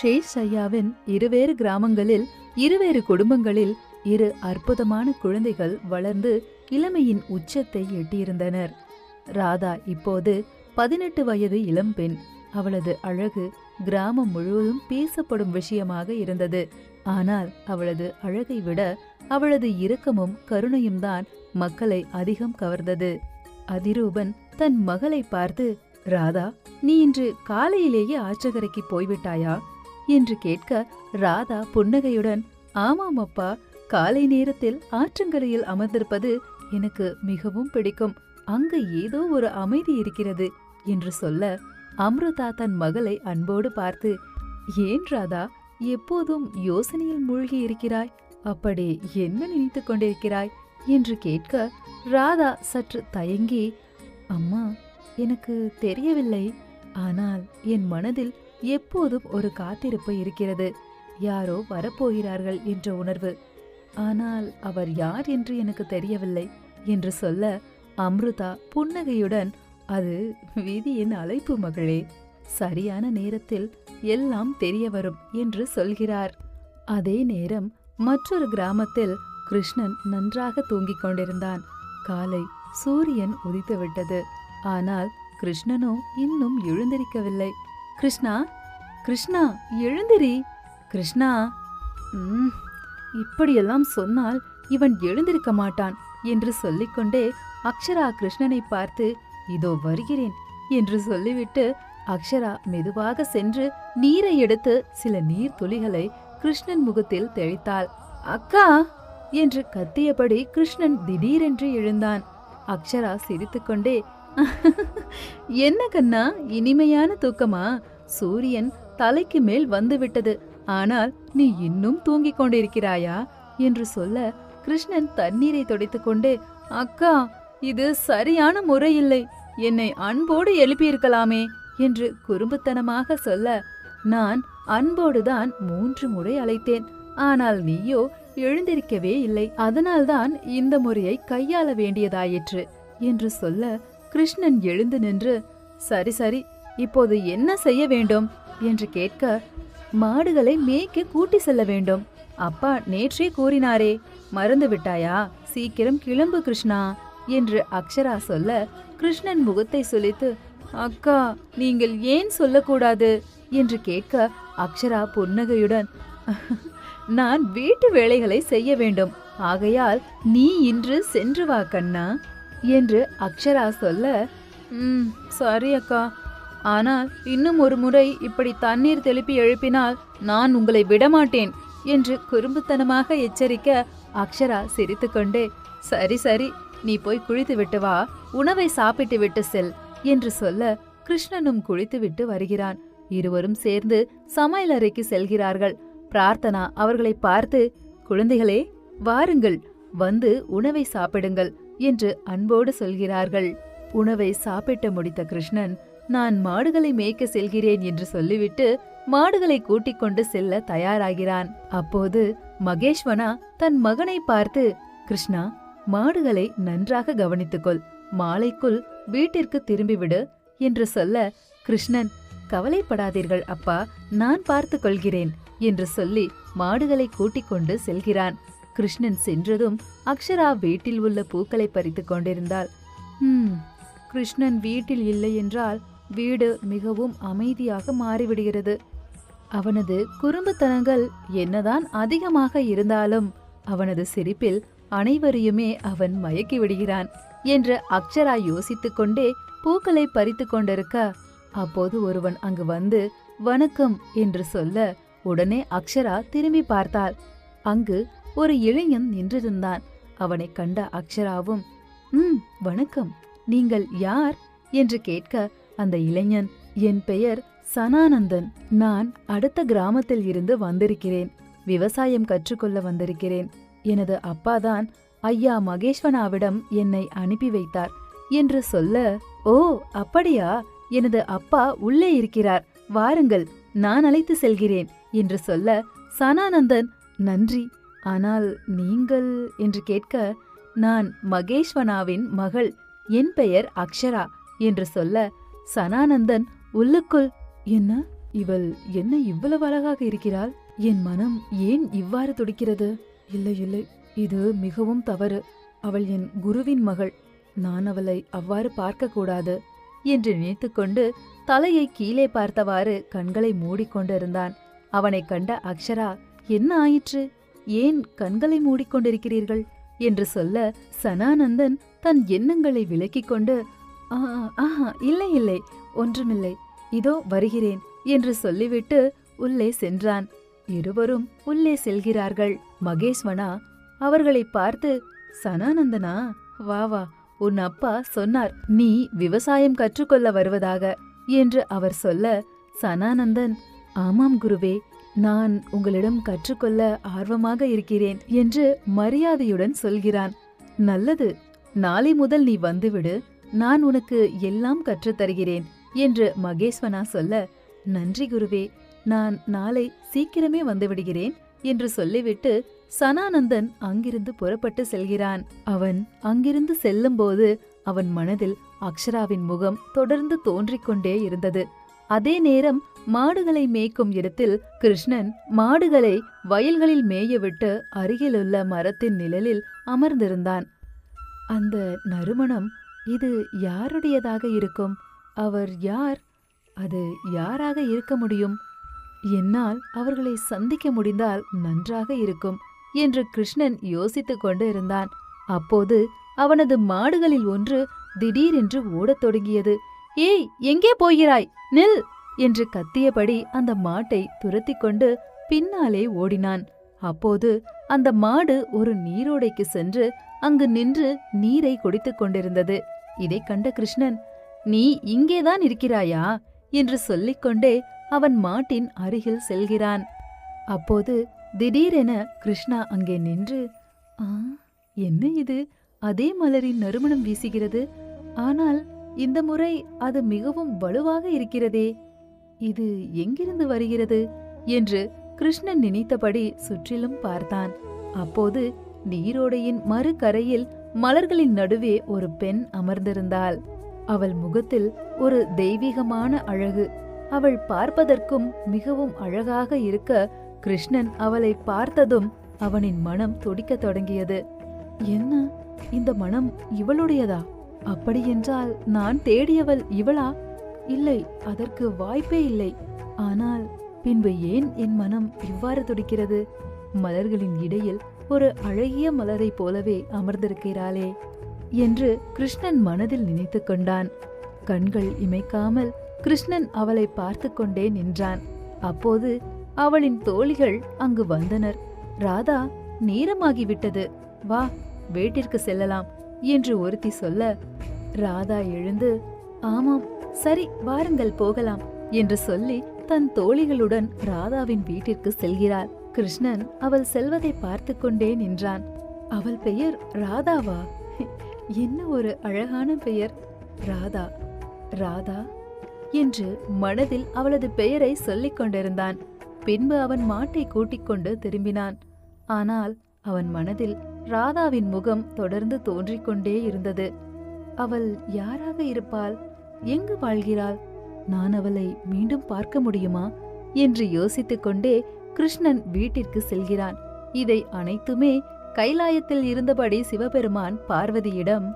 ஷேஷ் ஐயாவின் இருவேறு கிராமங்களில் இருவேறு குடும்பங்களில் இரு அற்புதமான குழந்தைகள் வளர்ந்து இளமையின் உச்சத்தை எட்டியிருந்தனர். ராதா இப்போது பதினெட்டு வயது இளம்பெண் அவளது அழகு கிராமம் முழுவதும் பேசப்படும் விஷயமாக இருந்தது. ஆனால் அவளது அழகை விட அவளது இரக்கமும் கருணையும் தான் மக்களை அதிகம் கவர்ந்தது. அதிரூபன் தன் மகளை பார்த்து ராதா நீ இன்று காலையிலேயே ஆற்றகரைக்கு போய்விட்டாயா? என்று கேட்க ராதா புன்னகையுடன் ஆமாம் அப்பா காலை நேரத்தில் ஆற்றங்கரையில் அமர்ந்திருப்பது எனக்கு மிகவும் பிடிக்கும். அங்கு ஏதோ ஒரு அமைதி இருக்கிறது என்று சொல்ல அம்ருதா தன் மகளை அன்போடு பார்த்து ஏன் ராதா எப்போதும் யோசனையில் மூழ்கி இருக்கிறாய்? அப்படி என்ன நினைத்துக் கொண்டிருக்கிறாய்? என்று கேட்க ராதா சற்று தயங்கி அம்மா எனக்கு தெரியவில்லை. ஆனால் என் மனதில் எப்போதும் ஒரு காத்திருப்பு இருக்கிறது. யாரோ வரப்போகிறார்கள் என்ற உணர்வு. ஆனால் அவர் யார் என்று எனக்கு தெரியவில்லை என்று சொல்ல அம்ருதா புன்னகையுடன் அது விதியின் அழைப்பு மகளே. சரியான நேரத்தில் எல்லாம் தெரிய வரும் என்று சொல்கிறார். அதே நேரம் மற்றொரு கிராமத்தில் கிருஷ்ணன் நன்றாக தூங்கிக் கொண்டிருந்தான். காலை சூரியன் உதித்துவிட்டது. ஆனால் கிருஷ்ணனோ இன்னும் எழுந்திருக்கவில்லை. கிருஷ்ணா கிருஷ்ணா எழுந்திரி. கிருஷ்ணா ம், இப்படியெல்லாம் சொன்னால் இவன் எழுந்திருக்க மாட்டான் என்று சொல்லிக்கொண்டே அக்ஷரா கிருஷ்ணனை பார்த்து இதோ வருகிறேன் என்று சொல்லிவிட்டு அக்ஷரா மெதுவாக சென்று நீரை எடுத்து சில நீர் துளிகளை கிருஷ்ணன் முகத்தில் தெளித்தாள். அக்கா! என்று கத்தியபடி கிருஷ்ணன் திடீரென்று எழுந்தான். அக்ஷரா சிரித்துக்கொண்டே என்ன கண்ணா இனிமையான தூக்கமா? சூரியன் தலைக்கு மேல் வந்துவிட்டது. ஆனால் நீ இன்னும் தூங்கிக் கொண்டிருக்கிறாயா? என்று சொல்ல கிருஷ்ணன் தண்ணீரை துடைத்துக்கொண்டு அக்கா இது சரியான முறையில்லை. என்னை அன்போடு எழுப்பியிருக்கலாமே என்று குறும்புத்தனமாக சொல்ல நான் அன்போடுதான் மூன்று முறை அழைத்தேன். ஆனால் நீயோ எழுந்திருக்கவே இல்லை. அதனால்தான் இந்த முறையை கையாள வேண்டியதாயிற்று என்று சொல்ல கிருஷ்ணன் எழுந்து நின்று சரி சரி இப்போது என்ன செய்ய வேண்டும்? என்று கேட்க மாடுகளை மேய்க்க கூட்டி செல்ல வேண்டும். அப்பா நேற்றே கூறினாரே மறந்து விட்டாயா? சீக்கிரம் கிளம்பு கிருஷ்ணா என்று அக்ஷரா சொல்ல கிருஷ்ணன் முகத்தை சுழித்து அக்கா நீங்கள் ஏன் சொல்லக்கூடாது? என்று கேட்க அக்ஷரா புன்னகையுடன் நான் வீட்டு வேலைகளை செய்ய வேண்டும். ஆகையால் நீ இன்று சென்று வா கண்ணா என்று அக்ஷரா சொல்ல ம் சாரி அக்கா. ஆனால் இன்னும் ஒரு முறை இப்படி தண்ணீர் தெளிப்பி எழுப்பினால் நான் உங்களை விடமாட்டேன் என்று குறும்புத்தனமாக எச்சரிக்க அக்ஷரா சிரித்துக்கொண்டே சரி சரி நீ போய் குளித்து விட்டு வா உணவை சாப்பிட்டு விட்டு செல் என்று சொல்ல கிருஷ்ணனும் குளித்துவிட்டு வருகிறான். இருவரும் சேர்ந்து சமையலறைக்கு செல்கிறார்கள். பிரார்த்தனா அவர்களை பார்த்து குழந்தைகளே வாருங்கள் வந்து உணவை சாப்பிடுங்கள் என்று அன்போடு சொல்கிறார்கள். உணவை சாப்பிட்டு முடித்த கிருஷ்ணன் நான் மாடுகளை மேய்க்க செல்கிறேன் என்று சொல்லிவிட்டு மாடுகளை கூட்டிக் கொண்டு செல்ல தயாராகிறான். அப்போது மகேஷ்வனா தன் மகனை பார்த்து கிருஷ்ணா மாடுகளை நன்றாக கவனித்துக்கொள். மாலைக்குள் வீட்டிற்கு திரும்பிவிடு என்று சொல்ல கிருஷ்ணன் கவலைப்படாதீர்கள் அப்பா நான் பார்த்துக் கொள்கிறேன் என்று சொல்லி மாடுகளை கூட்டிக் கொண்டு செல்கிறான். கிருஷ்ணன் சென்றதும் அக்ஷரா வீட்டில் உள்ள பூக்களை பறித்துக் கொண்டிருந்தாள். கிருஷ்ணன் வீட்டில் இல்லை என்றால் வீடு மிகவும் அமைதியாக மாறிவிடுகிறது. அவனது குறும்புத்தனங்கள் என்னதான் அதிகமாக இருந்தாலும் அவனது சிரிப்பில் அனைவரையுமே அவன் மயக்கி விடுகிறான் என்று அக்ஷரா யோசித்துக் கொண்டே பூக்களை பறித்துக் கொண்டிருக்க அப்போது ஒருவன் அங்கு வந்து வணக்கம் என்று சொல்ல உடனே அக்ஷரா திரும்பி பார்த்தாள். அங்கு ஒரு இளைஞன் நின்றிருந்தான். அவனை கண்ட அக்ஷராவும் ம் வணக்கம். நீங்கள் யார்? என்று கேட்க அந்த இளைஞன் என் பெயர் சனானந்தன் நான் அடுத்த கிராமத்தில் இருந்து வந்திருக்கிறேன். விவசாயம் கற்றுக்கொள்ள வந்திருக்கிறேன். எனது அப்பாதான் ஐயா மகேஸ்வனாவிடம் என்னை அனுப்பி வைத்தார் என்று சொல்ல ஓ அப்படியா? எனது அப்பா உள்ளே இருக்கிறார். வாருங்கள் நான் அழைத்து செல்கிறேன் என்று சொல்ல சனானந்தன் நன்றி. ஆனால் நீங்கள் என்று கேட்க நான் மகேஸ்வனாவின் மகள். என் பெயர் அக்ஷரா என்று சொல்ல சனானந்தன் உள்ளுக்குள் என்ன? இவள் என்ன இவ்வளவு அழகாக இருக்கிறாள்? என் மனம் ஏன் இவ்வாறு துடிக்கிறது? இல்லை இல்லை. இது மிகவும் தவறு. அவள் என் குருவின் மகள். நான் அவளை அவ்வாறு பார்க்க கூடாது என்று நினைத்துக்கொண்டு தலையை கீழே பார்த்தவாறு கண்களை மூடிக்கொண்டிருந்தான். அவனைக் கண்ட அக்ஷரா என்ன ஆயிற்று? ஏன் கண்களை மூடிக்கொண்டிருக்கிறீர்கள்? என்று சொல்ல சனானந்தன் தன் எண்ணங்களை விலக்கிக் கொண்டு ஆஹா இல்லை இல்லை ஒன்றுமில்லை. இதோ வருகிறேன் என்று சொல்லிவிட்டு உள்ளே சென்றான். இருவரும் உள்ளே செல்கிறார்கள். மகேஸ்வனா அவர்களை பார்த்து சனானந்தனா வா வா உன் அப்பா சொன்னார் நீ விவசாயம் கற்றுக்கொள்ள வருவதாக என்று அவர் சொல்ல சனானந்தன் ஆமாம் குருவே நான் உங்களிடம் கற்றுக்கொள்ள ஆர்வமாக இருக்கிறேன் என்று மரியாதையுடன் சொல்கிறான். நல்லது நாளை முதல் நீ வந்துவிடு நான் உனக்கு எல்லாம் கற்றுத் தருகிறேன் என்று மகேஸ்வனா சொல்ல நன்றி குருவே நான் நாளை சீக்கிரமே வந்துவிடுகிறேன் என்று சொல்லிவிட்டு சனானந்தன் அங்கிருந்து புறப்பட்டு செல்கிறான். அவன் அங்கிருந்து செல்லும்போது அவன் மனதில் அக்ஷராவின் முகம் தொடர்ந்து தோன்றிக் கொண்டே இருந்தது. அதே நேரம் மாடுகளை மேய்க்கும் இடத்தில் கிருஷ்ணன் மாடுகளை வயல்களில் மேயவிட்டு அருகிலுள்ள மரத்தின் நிழலில் அமர்ந்திருந்தான். அந்த நறுமணம் இது யாருடையதாக இருக்கும்? அவர் யார்? அது யாராக இருக்க முடியும்? என்னால் அவர்களை சந்திக்க முடிந்தால் நன்றாக இருக்கும் என்று கிருஷ்ணன் யோசித்துக் கொண்டு இருந்தான் அப்போது அவனது மாடுகளில் ஒன்று திடீரென்று ஓடத் தொடங்கியது. ஏய் எங்கே போகிறாய்? நில்! என்று கத்தியபடி அந்த மாட்டை துரத்திக் கொண்டு பின்னாலே ஓடினான். அப்போது அந்த மாடு ஒரு நீரோடைக்கு சென்று அங்கு நின்று நீரை குடித்துக் கொண்டிருந்தது. இதைக் கண்ட கிருஷ்ணன் நீ இங்கேதான் இருக்கிறாயா? என்று சொல்லிக்கொண்டே அவன் மாட்டின் அருகில் செல்கிறான். அப்போது திடீரென கிருஷ்ணா அங்கே நின்று ஆ என்ன இது? அதே மலரின் நறுமணம் வீசுகிறது. ஆனால் இந்த முறை அது மிகவும் வலுவாக இருக்கிறதே. இது எங்கிருந்து வருகிறது? என்று கிருஷ்ணன் நினைத்தபடி சுற்றிலும் பார்த்தான். அப்போது நீரோடையின் மறுகரையில் மலர்களின் நடுவே ஒரு பெண் அமர்ந்திருந்தாள். அவள் முகத்தில் ஒரு தெய்வீகமான அழகு. அவள் பார்ப்பதற்கும் மிகவும் அழகாக இருக்க கிருஷ்ணன் அவளை பார்த்ததும் அவனின் மனம் துடிக்க தொடங்கியது. என்ன? இந்த மனம் இவளுடையதா? அப்படியென்றால் நான் தேடியவள் இவளா? இல்லை அதற்கு வாய்ப்பே இல்லை. ஆனால் பின்பு ஏன் என் மனம் இவ்வாறு துடிக்கிறது மலர்களின் இடையில் ஒரு அழகிய மலரைப் போலவே அமர்ந்திருக்கிறாளே என்று கிருஷ்ணன் மனதில் நினைத்துக் கொண்டான். கண்கள் இமைக்காமல் கிருஷ்ணன் அவளை பார்த்து கொண்டே நின்றான். அப்போது அவளின் தோழிகள் அங்கு வந்தனர். ராதா நேரமாகிவிட்டது. வா வீட்டிற்கு செல்லலாம் என்று ஒருத்தி சொல்ல ராதா எழுந்து ஆமாம் சரி வாருங்கள் போகலாம் என்று சொல்லி தன் தோழிகளுடன் ராதாவின் வீட்டிற்கு செல்கிறார் கிருஷ்ணன் அவள் செல்வதை பார்த்து கொண்டே நின்றான். அவள் பெயர் ராதாவா? என்ன ஒரு அழகான பெயர். ராதா ராதா என்று மனதில் அவளது பெயரை சொல்லிக் கொண்டிருந்தான். பின்பு அவன் மாட்டை கூட்டிக் கொண்டு திரும்பினான். ஆனால் அவன் மனதில் ராதாவின் முகம் தொடர்ந்து தோன்றிக் கொண்டே இருந்தது. அவள் யாராக இருப்பாள்? எங்கு வாழ்கிறாள்? நான் அவளை மீண்டும் பார்க்க முடியுமா? என்று யோசித்துக் கொண்டே கிருஷ்ணன் வீட்டிற்கு செல்கிறான். இதை அனைத்துமே கைலாயத்தில் இருந்தபடி சிவபெருமான் பார்வதியிடம்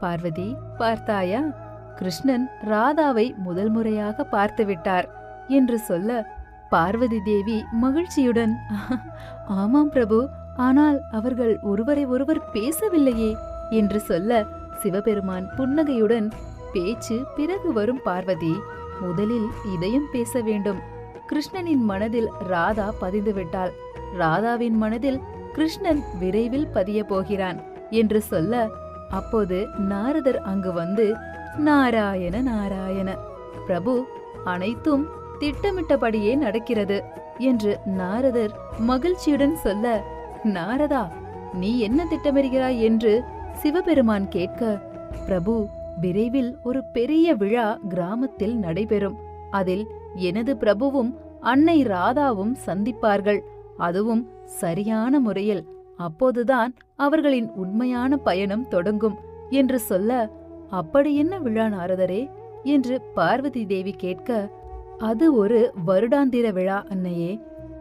பார்வதி பார்த்தாயா? கிருஷ்ணன் ராதாவை முதல் முறையாக பார்த்துவிட்டார் என்று சொல்ல பார்வதி தேவி மகிழ்ச்சியுடன் ஆமாம் பிரபு ஆனால் அவர்கள் ஒருவரை ஒருவர் பேசவில்லையே என்று சொல்ல சிவபெருமான் புன்னகையுடன் பேச்சு பிறகு வரும் பார்வதி முதலில் இதயம் பேச வேண்டும். கிருஷ்ணனின் மனதில் ராதா பதிந்துவிட்டாள். ராதாவின் மனதில் கிருஷ்ணன் விரைவில் பதிய போகிறான் என்று சொல்ல அப்போது நாரதர் அங்கு வந்து நாராயண நாராயண பிரபு அனைத்தும் திட்டமிட்டபடியே நடக்கிறது என்று நாரதர் மகிழ்ச்சியுடன் சொல்ல நாரதா நீ என்ன திட்டமிடுகிறாய்? என்று சிவபெருமான் கேட்க பிரபு விரைவில் ஒரு பெரிய விழா கிராமத்தில் நடைபெறும். அதில் எனது பிரபுவும் அன்னை ராதாவும் சந்திப்பார்கள். அதுவும் சரியான முறையில். அப்போதுதான் அவர்களின் உண்மையான பயணம் தொடங்கும் என்று சொல்ல அப்படி என்ன விழா நாரதரே? என்று பார்வதி தேவி கேட்க அது ஒரு வருடாந்திர விழா அன்னையே.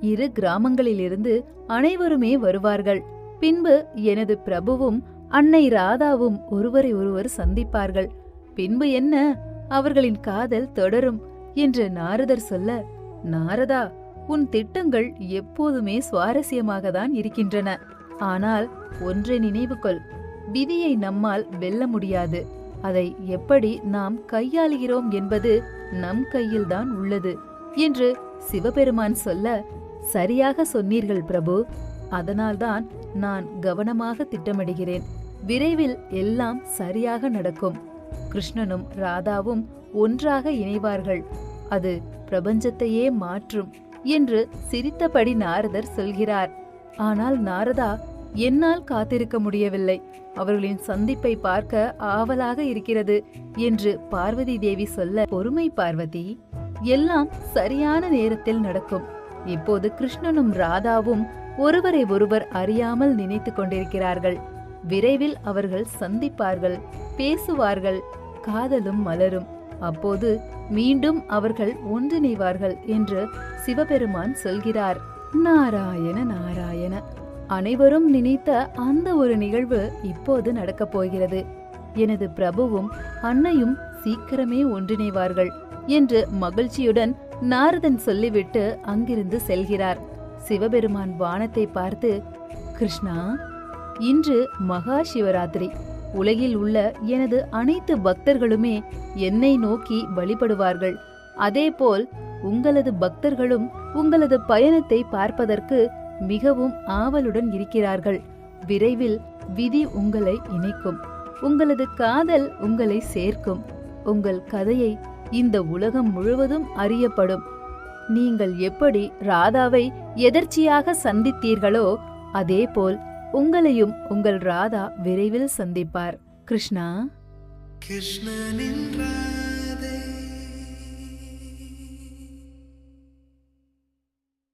இரு கிராமங்களிலிருந்து அனைவருமே வருவார்கள். பின்பு எனது பிரபுவும் அன்னை ராதாவும் ஒருவரை ஒருவர் சந்திப்பார்கள். பின்பு என்ன? அவர்களின் காதல் தொடரும். என்று நாரதர் சொல்ல நாரதா உன் திட்டங்கள் எப்போதுமே சுவாரஸ்யமாக தான் இருக்கின்றன. ஆனால் ஒன்றை நினைவு கொள் விதியை நம்மால் வெல்ல முடியாது. அதை எப்படி நாம் கையாளுகிறோம் என்பது நம் கையில்தான் உள்ளது என்று சிவபெருமான் சொல்ல சரியாக சொன்னீர்கள் பிரபு. அதனால்தான் நான் கவனமாக திட்டமிடுகிறேன். விரைவில் எல்லாம் சரியாக நடக்கும். கிருஷ்ணனும் ராதாவும் ஒன்றாக இணைவார்கள். அது பிரபஞ்சத்தையே மாற்றும் என்று சிரித்தபடி நாரதர் சொல்கிறார். ஆனால் நாரதா என்னால் காத்திருக்க முடியவில்லை. அவர்களின் சந்திப்பை பார்க்க ஆவலாக இருக்கிறது என்று பார்வதி தேவி சொல்ல பொறுமை பார்வதி எல்லாம் சரியான நேரத்தில் நடக்கும். இப்போது கிருஷ்ணனும் ராதாவும் ஒருவரை ஒருவர் அறியாமல் நினைத்து கொண்டிருக்கிறார்கள். விரைவில் அவர்கள் சந்திப்பார்கள் பேசுவார்கள் காதலும் மலரும். அப்போது மீண்டும் அவர்கள் ஒன்றிணைவார்கள் என்று சிவபெருமான் சொல்கிறார். நாராயண நாராயண. அனைவரும் நினைத்த அந்த ஒரு நிகழ்வு இப்போது நடக்கப் போகிறது. எனது பிரபுவும் அன்னையும் சீக்கிரமே ஒன்றிணைவார்கள் என்று மகிழ்ச்சியுடன் நாரதன் சொல்லிவிட்டு அங்கிருந்து செல்கிறார். சிவபெருமான் வானத்தை பார்த்து கிருஷ்ணா இன்று மகா சிவராத்திரி. உலகில் உள்ள எனது அனைத்து பக்தர்களுமே என்னை நோக்கி வழிபடுவார்கள். அதேபோல் உங்களது பக்தர்களும் உங்களது பயணத்தை பார்ப்பதற்கு மிகவும் ஆவலுடன் இருக்கிறார்கள். விரைவில் விதி உங்களை இணைக்கும். உங்களது காதல் உங்களை சேர்க்கும். உங்கள் கதையை இந்த உலகம் முழுவதும் அறியப்படும். நீங்கள் எப்படி ராதாவை எதர்ச்சியாக சந்தித்தீர்களோ அதேபோல் உங்களையும் உங்கள் ராதா விரைவில் சந்திப்பார். கிருஷ்ணா? கிருஷ்ணனின்